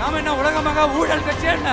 நாம என்ன உலகமாக ஊழல் கட்சி என்ன?